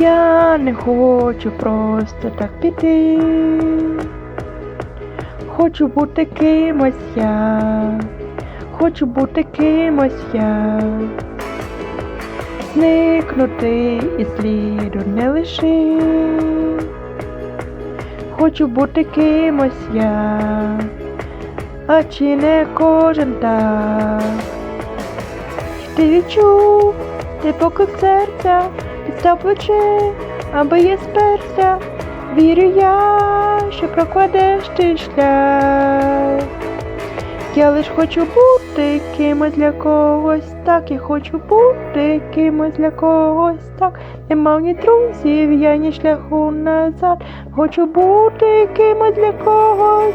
Я не хочу просто так піти. Хочу бути кимось я, хочу бути кимось я. Зникнути і сліду не лиши. Хочу бути кимось я, а чи не кожен так. Ти відчув, ти поклик серця, підстав плече, аби я сперся. Вірю я, що прокладеш ти шлях. Я лиш хочу бути кимось для когось, так я хочу бути кимось для когось, так не мав ні друзів, я ні шляху назад. Хочу бути кимось для когось.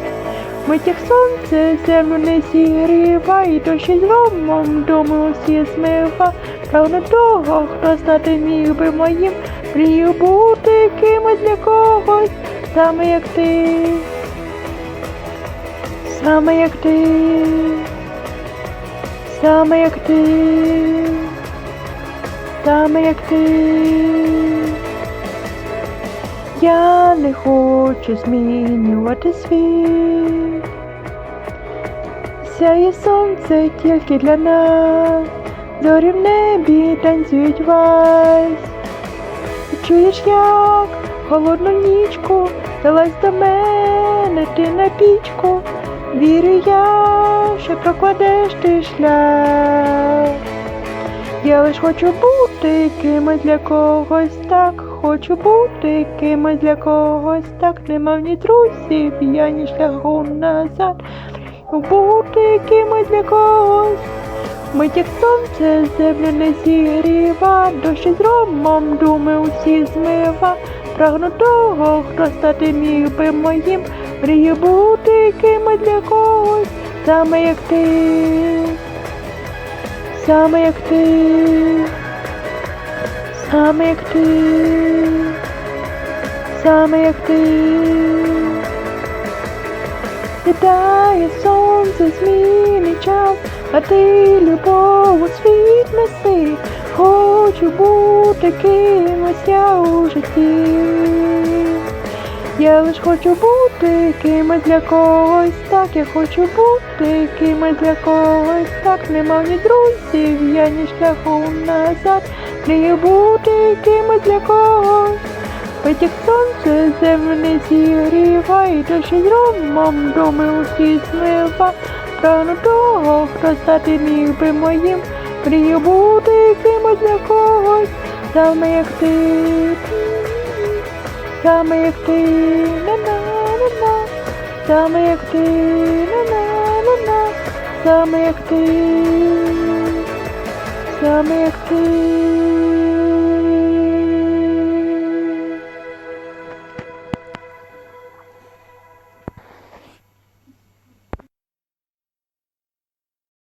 Мить як сонце землю не зігріва, і дощі з громом думи усі змива. Прагну того, хто стати міг би моїм, мрію бути кимось для когось, саме як ти. Саме як ти, саме як ти, саме як ти. Я не хочу змінювати світ. Сяє сонце тільки для нас, зорі в небі танцюють вальс. Чуєш, як холодну нічку далась до мене ти на пічку. Вірю я, що прокладеш ти шлях. Я лиш хочу бути кимось для когось так, хочу бути кимось для когось так, не мав ні друзів, я ні шляху назад. Бути кимось для когось. Мить як сонце землю не зігріва, дощі з ромом думи усі змива. Прагну того, хто стати міг би моїм, мрію бути кимось для когось, саме як ти, саме як ти, саме як ти, саме як ти. Сідає сонце, зміни час, а ти любов у світ неси. Хочу бути кимось я у житті. Я лиш хочу бути кимось для когось, так я хочу бути кимось для когось, так не мав ні друзів, я ні шляху назад, мрію бути кимось для когось. Як сонце землю не зігріва, і дощі з ромом думи усі змива. Прагну того, хто стати міг би моїм, мрію бути кимось для когось, саме як ти, саме як ти, на-на-на-на,